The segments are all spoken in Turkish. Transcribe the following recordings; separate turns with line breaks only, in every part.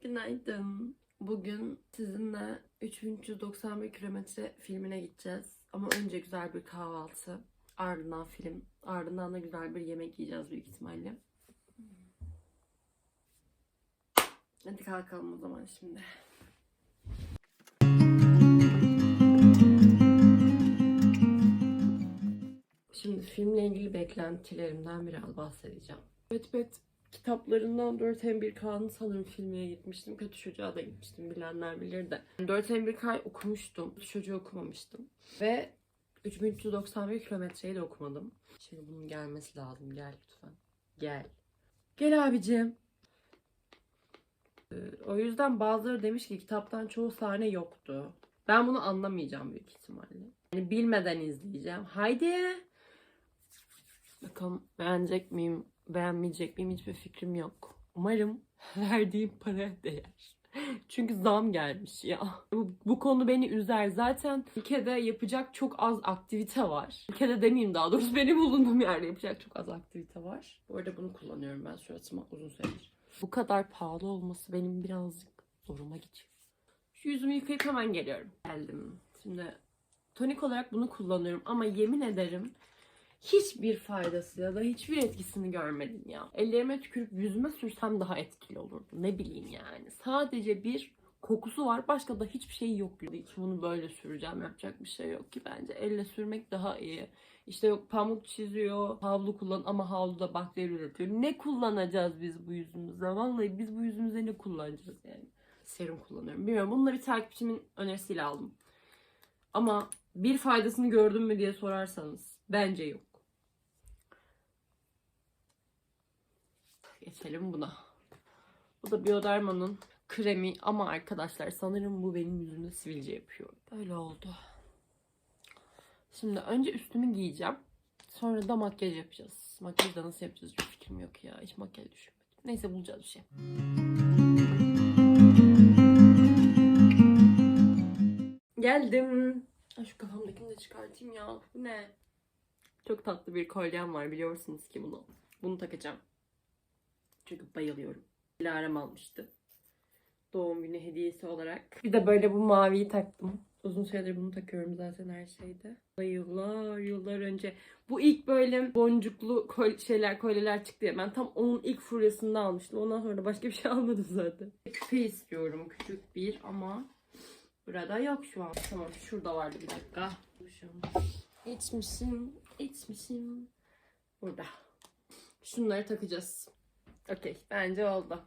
Günaydın. Bugün sizinle 3391 kilometre filmine gideceğiz. Ama önce güzel bir kahvaltı. Ardından film. Ardından da güzel bir yemek yiyeceğiz büyük ihtimalle. Hadi kalkalım o zaman şimdi. Şimdi filmle ilgili beklentilerimden biraz bahsedeceğim. Wattpad kitaplarından 4 hem 1 K'nın sanırım filmine gitmiştim. Kötü Çocuğa da gitmiştim bilenler bilir de. 4 hem 1 K okumuştum. Kötü Çocuğu okumamıştım. Ve 3391 kilometreyi de okumadım. Şimdi bunun gelmesi lazım. Gel lütfen. Gel. Gel abicim. Ee, O yüzden bazıları demiş ki kitaptan çoğu sahne yoktu. Ben bunu anlamayacağım büyük ihtimalle. Yani bilmeden izleyeceğim. Haydi. Bakalım beğenecek miyim, beğenmeyecek miyim hiçbir fikrim yok. Umarım verdiğim paraya değer. Çünkü zam gelmiş ya. Bu, bu konu beni üzer. Zaten ülkede yapacak çok az aktivite var. Ülkede demeyeyim daha doğrusu benim bulunduğum yerde yapacak çok az aktivite var. Bu arada bunu kullanıyorum ben suratıma uzun süredir. Bu kadar pahalı olması benim birazcık zoruma gidiyor. Şu yüzümü yıkayıp hemen geliyorum. Geldim. Şimdi tonik olarak bunu kullanıyorum ama yemin ederim hiçbir faydası ya da hiçbir etkisini görmedim ya. Ellerime tükürüp yüzüme sürsem daha etkili olurdu. Ne bileyim yani. Sadece bir kokusu var. Başka da hiçbir şey yok. Hiç bunu böyle süreceğim. Yapacak bir şey yok ki bence. Elle sürmek daha iyi. İşte yok pamuk çiziyor. Havlu kullan ama havluda bakteri üretiyor. Ne kullanacağız biz bu yüzümüze? Vallahi biz bu yüzümüze ne kullanacağız yani? Serum kullanıyorum. Bilmiyorum. Da bir takipçimin önerisiyle aldım. Ama bir faydasını gördün mü diye sorarsanız bence yok. Geçelim buna. Bu da Bioderma'nın kremi ama arkadaşlar sanırım bu benim yüzümde sivilce yapıyor. Böyle oldu. Şimdi önce üstümü giyeceğim. Sonra da makyaj yapacağız. Makyajı da nasıl yapacağız hiç fikrim yok ya. Hiç makyaj düşünmedim. Neyse bulacağız bir şey. Geldim. Şu kafamdakini de çıkartayım ya. Ne? Çok tatlı bir kolyem var biliyorsunuz ki bunu. Bunu takacağım. Çünkü bayılıyorum. Dilara'm almıştı. Doğum günü hediyesi olarak. Bir de böyle bu maviyi taktım. Uzun süredir bunu takıyorum zaten her şeyde. Yıllar yıllar önce. Bu ilk böyle boncuklu kol şeyler kolyeler çıktı ya. Ben tam onun ilk furyasında almıştım. Ondan sonra başka bir şey almadım zaten. Küpe istiyorum. Küçük bir ama burada yok şu an. Tamam şurada vardı bir dakika. İçmişim. içmişim. Burada. Şunları takacağız. Okey. Bence oldu.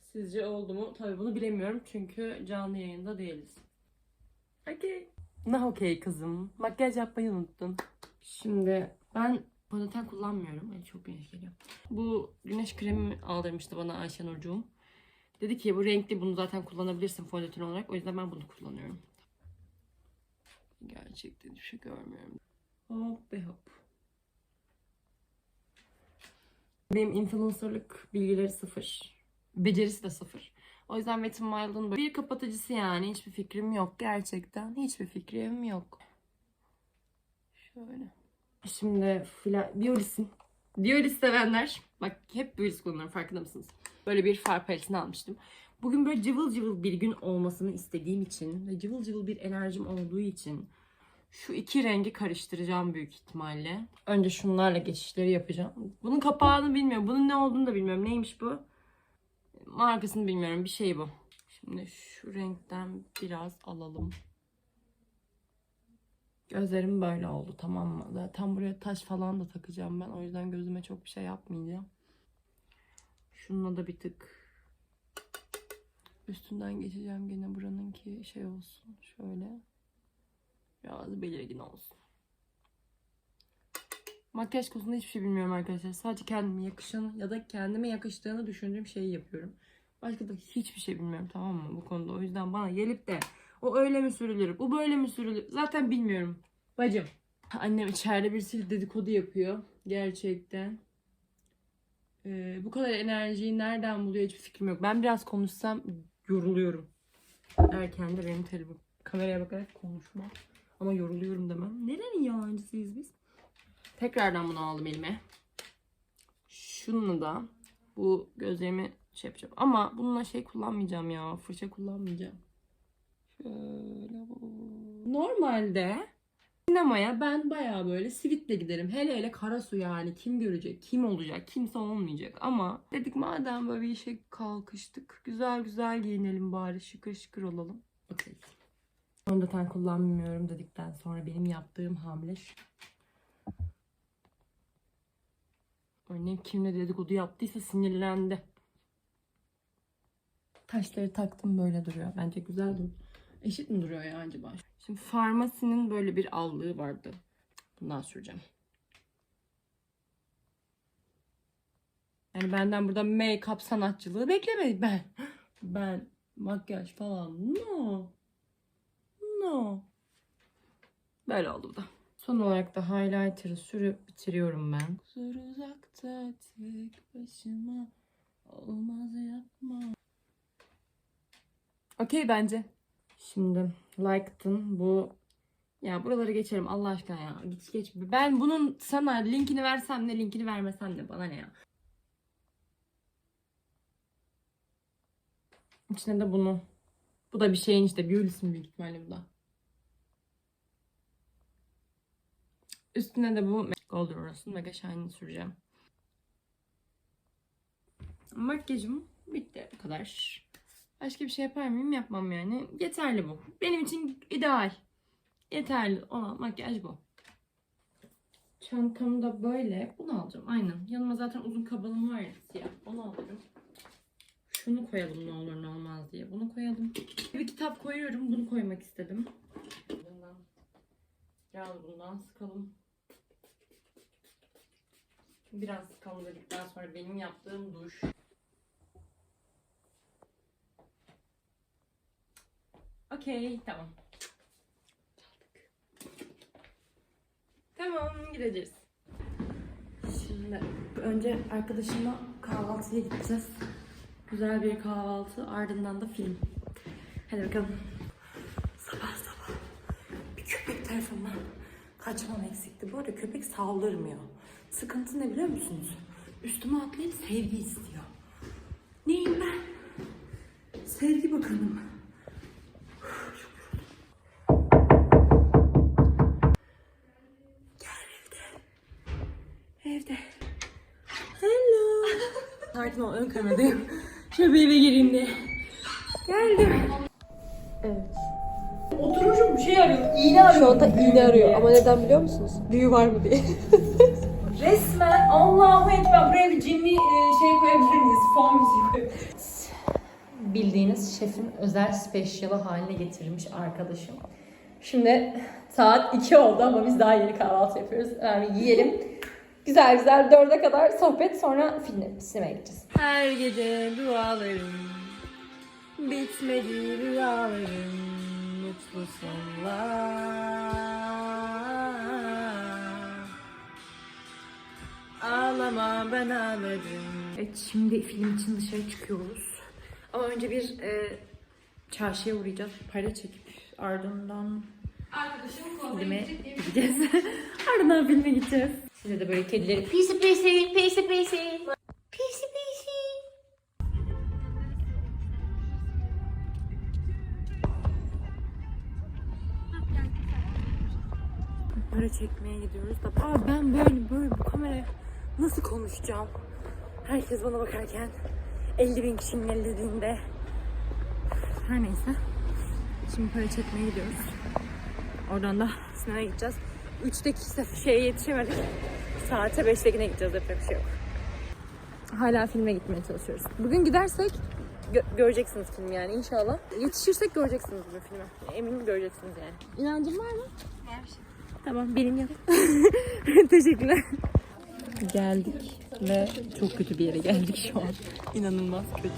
Sizce oldu mu? Tabii bunu bilemiyorum çünkü canlı yayında değiliz. Okey. Ne okey kızım? Makyaj yapmayı unuttun. Şimdi ben fondöten kullanmıyorum. Ay çok güneş geliyor. Bu güneş kremi aldırmıştı bana Ayşe Nurcuğum. Dedi ki bu renkli bunu zaten kullanabilirsin fondöten olarak. O yüzden ben bunu kullanıyorum. Gerçekten hiçbir şey görmüyorum. Hop be hop. Benim influencerlık bilgileri sıfır. Becerisi de sıfır. O yüzden Wet n Wild'ın böyle bir kapatıcısı yani. Hiçbir fikrim yok gerçekten. Hiçbir fikrim yok. Şöyle. Şimdi fila... Biolis'in. Biolis sevenler. Bak hep Biolis kullanıyorum farkında mısınız? Böyle bir far paletini almıştım. Bugün böyle cıvıl cıvıl bir gün olmasını istediğim için ve cıvıl cıvıl bir enerjim olduğu için şu iki rengi karıştıracağım büyük ihtimalle. Önce şunlarla geçişleri yapacağım. Bunun kapağını bilmiyorum. Bunun ne olduğunu da bilmiyorum. Neymiş bu? Markasını bilmiyorum. Bir şey bu. Şimdi şu renkten biraz alalım. Gözlerim böyle oldu tamam mı? Zaten buraya taş falan da takacağım ben. O yüzden gözüme çok bir şey yapmayacağım. Şununla da bir tık üstünden geçeceğim gene buranın ki şey olsun. Şöyle. Biraz belirgin olsun. Makyaj konusunda hiçbir şey bilmiyorum arkadaşlar. Sadece kendime yakışan ya da kendime yakıştığını düşündüğüm şeyi yapıyorum. Başka da hiçbir şey bilmiyorum tamam mı bu konuda. O yüzden bana gelip de o öyle mi sürülür, bu böyle mi sürülür zaten bilmiyorum. Bacım. Annem içeride bir sil dedikodu yapıyor. Gerçekten. Ee, bu kadar enerjiyi nereden buluyor hiçbir fikrim yok. Ben biraz konuşsam yoruluyorum. Erken de benim telefon. Kameraya bakarak konuşma. Ama yoruluyorum demem. Nerenin yalancısıyız biz? Tekrardan bunu aldım elime. Şunu da
Bu gözlerimi şey yapacağım. Ama bununla şey kullanmayacağım ya. Fırça kullanmayacağım. Şöyle bu. Normalde sinemaya ben bayağı böyle sivitle giderim. Hele hele Karasu yani. Kim görecek? Kim olacak? Kimse olmayacak. Ama dedik madem böyle bir işe kalkıştık. Güzel güzel giyinelim bari. Şıkır şıkır olalım. Bakayım. Fondöten kullanmıyorum dedikten sonra benim yaptığım hamle şu. Annem kimle dedikodu yaptıysa sinirlendi. Taşları taktım böyle duruyor. Bence güzel duruyor. Eşit mi duruyor ya acaba? Şimdi farmasinin böyle bir allığı vardı. Bundan süreceğim. Yani benden burada make-up sanatçılığı beklemedik ben. Ben makyaj falan no. No. Böyle oldu bu da. Son olarak da highlighter'ı sürüp bitiriyorum ben. Zor uzakta tek başıma olmaz yapma. Okey bence. Şimdi like'tın bu ya buraları geçelim Allah aşkına ya. Geç geç. Ben bunun sana linkini versem ne linkini vermesem ne bana ne ya. İçine de bunu. Bu da bir şeyin işte Beulis'in büyük ihtimalle bu da. Üstüne de bu Golden Rose'un Mega Shine'ini süreceğim. Makyajım bitti bu kadar. Başka bir şey yapar mıyım? Yapmam yani. Yeterli bu. Benim için ideal. Yeterli olan makyaj bu. Çantam da böyle. Bunu alacağım. Aynen. Yanıma zaten uzun kabanım var ya siyah. Onu alırım. Şunu koyalım ne olur ne olmaz diye. Bunu koyalım. Bir kitap koyuyorum. Bunu koymak istedim. Bundan. Biraz bundan sıkalım. Biraz dedikten sonra benim yaptığım duş. Okey, tamam. Tamam, gideceğiz. Şimdi önce arkadaşımla kahvaltıya gideceğiz. Güzel bir kahvaltı, ardından da film. Hadi bakalım. Sabah sabah bir köpek tarafından kaçmam eksikti. Bu arada köpek saldırmıyor. Sıkıntı ne biliyor musunuz? Üstüme atlayıp sevgi istiyor. Neyim ben? Sevgi bakanım. Evde. Hello. Sakin ol ön kameradayım. Şöyle bir eve gireyim diye. Geldim. Evet.
Oturmuşum bir şey arıyor. İğne arıyor.
Şu anda iğne arıyor ama neden biliyor musunuz? Büyü var mı diye.
Allahu Ekber buraya bir cinli e, şey koyabilir miyiz? Fon müziği koyabilir?
Bildiğiniz şefin özel special'ı haline getirilmiş arkadaşım. Şimdi saat 2 oldu ama biz daha yeni kahvaltı yapıyoruz. Yani yiyelim. Güzel güzel dörde kadar sohbet sonra filme, sinemaya gideceğiz.
Her gece dualarım bitmedi rüyalarım mutlu sonlar. Ağlama ben ağladım. Evet şimdi film için dışarı çıkıyoruz. Ama önce bir e, çarşıya uğrayacağız. Para çekip ardından
Arkadaşım
filme gideceğiz. ardından filme gideceğiz. Size de böyle kedileri pisi pisi pisi pisi pisi pisi Para çekmeye gidiyoruz da Aa, ben böyle böyle bu kameraya nasıl konuşacağım? Herkes bana bakarken 50 bin kişinin ellediğinde her neyse. Şimdi para çekmeye gidiyoruz. Oradan da sinemaya gideceğiz. 3'teki sef- şeye yetişemedik. Saate 5'tekine gideceğiz. Yapacak bir şey yok. Hala filme gitmeye çalışıyoruz. Bugün gidersek gö- göreceksiniz filmi yani inşallah. Yetişirsek göreceksiniz bu filmi. Eminim göreceksiniz yani. İnancın var mı? Var. Tamam benim yok. Teşekkürler. Geldik ve çok kötü bir yere geldik şu an. İnanılmaz kötü.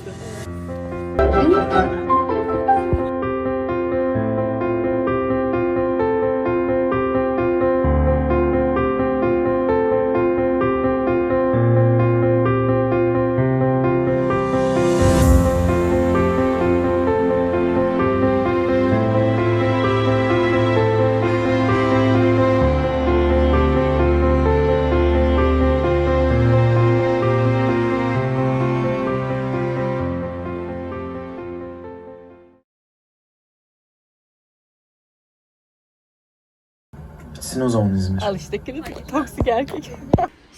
Kesin o zaman İzmir.
Al işte kritik toksik erkek.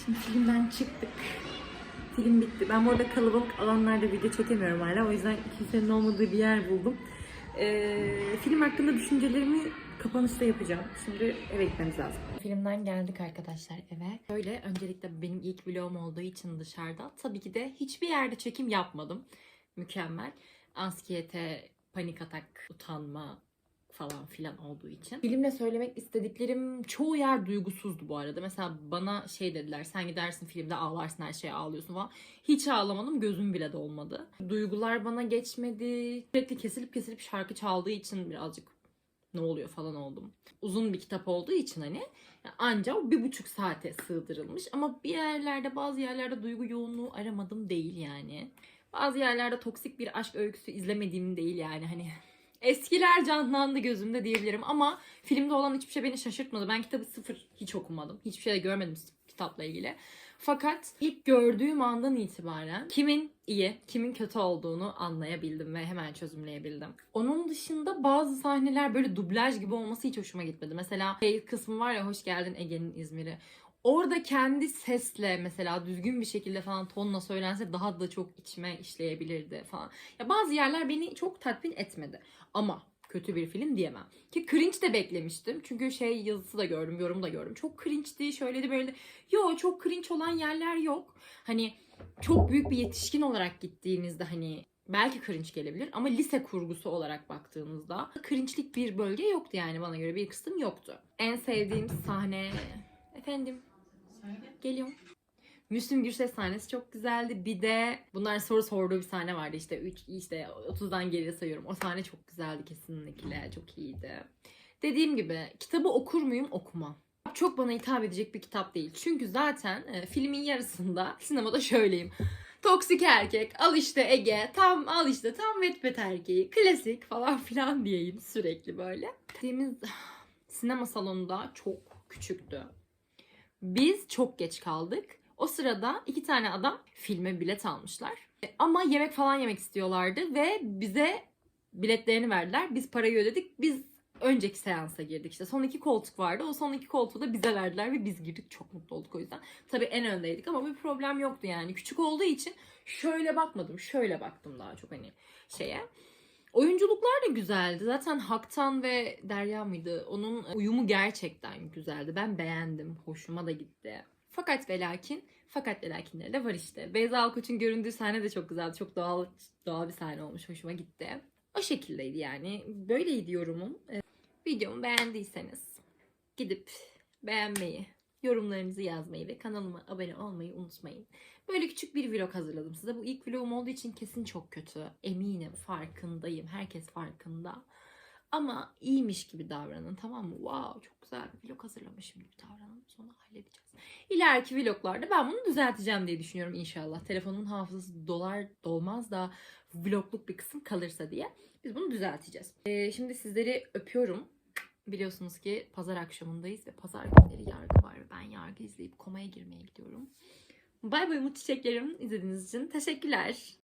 Şimdi filmden çıktık. Film bitti. Ben bu arada kalabalık alanlarda video çekemiyorum hala. O yüzden kimsenin olmadığı bir yer buldum. Ee, film hakkında düşüncelerimi kapanışta yapacağım. Şimdi eve gitmemiz lazım. Filmden geldik arkadaşlar eve. Böyle öncelikle benim ilk vlogum olduğu için dışarıda. Tabii ki de hiçbir yerde çekim yapmadım. Mükemmel. Anksiyete, panik atak, utanma, falan filan olduğu için. Filmle söylemek istediklerim çoğu yer duygusuzdu bu arada. Mesela bana şey dediler sen gidersin filmde ağlarsın her şeye ağlıyorsun falan. Hiç ağlamadım gözüm bile dolmadı. Duygular bana geçmedi. Sürekli kesilip kesilip şarkı çaldığı için birazcık ne oluyor falan oldum. Uzun bir kitap olduğu için hani ancak o bir buçuk saate sığdırılmış. Ama bir yerlerde bazı yerlerde duygu yoğunluğu aramadım değil yani. Bazı yerlerde toksik bir aşk öyküsü izlemediğim değil yani hani Eskiler canlandı gözümde diyebilirim ama filmde olan hiçbir şey beni şaşırtmadı. Ben kitabı sıfır hiç okumadım. Hiçbir şey de görmedim kitapla ilgili. Fakat ilk gördüğüm andan itibaren kimin iyi, kimin kötü olduğunu anlayabildim ve hemen çözümleyebildim. Onun dışında bazı sahneler böyle dublaj gibi olması hiç hoşuma gitmedi. Mesela şey kısmı var ya hoş geldin Ege'nin İzmir'i. Orada kendi sesle mesela düzgün bir şekilde falan tonla söylense daha da çok içime işleyebilirdi falan. Ya bazı yerler beni çok tatmin etmedi. Ama kötü bir film diyemem. Ki cringe de beklemiştim. Çünkü şey yazısı da gördüm, yorum da gördüm. Çok cringe'di, şöyleydi böyle. Yo çok cringe olan yerler yok. Hani çok büyük bir yetişkin olarak gittiğinizde hani belki cringe gelebilir ama lise kurgusu olarak baktığınızda cringe'lik bir bölge yoktu yani bana göre bir kısım yoktu. En sevdiğim sahne efendim geliyorum. Müslüm Gürses sahnesi çok güzeldi. Bir de bunlar soru sorduğu bir sahne vardı işte 3 işte 30'dan geriye sayıyorum. O sahne çok güzeldi kesinlikle. Çok iyiydi. Dediğim gibi kitabı okur muyum? Okumam. Çok bana hitap edecek bir kitap değil. Çünkü zaten e, filmin yarısında sinemada şöyleyim. Toksik erkek, al işte Ege, tam al işte tam vetbet erkeği, klasik falan filan diyeyim sürekli böyle. Dediğimiz sinema salonunda çok küçüktü. Biz çok geç kaldık. O sırada iki tane adam filme bilet almışlar. E, Ama yemek falan yemek istiyorlardı ve bize biletlerini verdiler. Biz parayı ödedik. Biz önceki seansa girdik. İşte son iki koltuk vardı. O son iki koltuğu da bize verdiler ve biz girdik. Çok mutlu olduk o yüzden. Tabii en öndeydik ama bir problem yoktu yani. Küçük olduğu için şöyle bakmadım. Şöyle baktım daha çok hani şeye. Oyunculuklar da güzeldi. Zaten Haktan ve Derya mıydı? Onun uyumu gerçekten güzeldi. Ben beğendim. Hoşuma da gitti. Fakat ve lakin, fakat ve lakinleri de var işte. Beyza Alkoç'un göründüğü sahne de çok güzeldi. Çok doğal doğal bir sahne olmuş. Hoşuma gitti. O şekildeydi yani. Böyleydi yorumum. Ee, videomu beğendiyseniz gidip beğenmeyi, yorumlarınızı yazmayı ve kanalıma abone olmayı unutmayın. Böyle küçük bir vlog hazırladım size. Bu ilk vlogum olduğu için kesin çok kötü. Eminim, farkındayım. Herkes farkında. Ama iyiymiş gibi davranın tamam mı? Wow çok güzel bir vlog hazırlamışım gibi davranın. Sonra halledeceğiz. İleriki vloglarda ben bunu düzelteceğim diye düşünüyorum inşallah. Telefonumun hafızası dolar dolmaz da vlogluk bir kısım kalırsa diye. Biz bunu düzelteceğiz. Ee, şimdi sizleri öpüyorum. Biliyorsunuz ki pazar akşamındayız ve pazar günleri yargı var. Ben yargı izleyip komaya girmeye gidiyorum. Bay bay umut çiçeklerim izlediğiniz için teşekkürler.